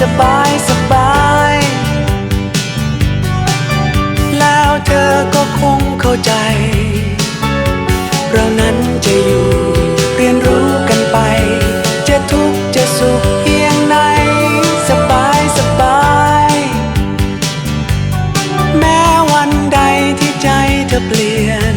สบายสบาย แล้วเธอก็คงเข้าใจ เรานั้นจะอยู่เรียนรู้กันไป จะทุกข์จะสุขเพียงไหนสบายสบาย แม้วันใดที่ใจเธอเปลี่ยน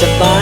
A survive.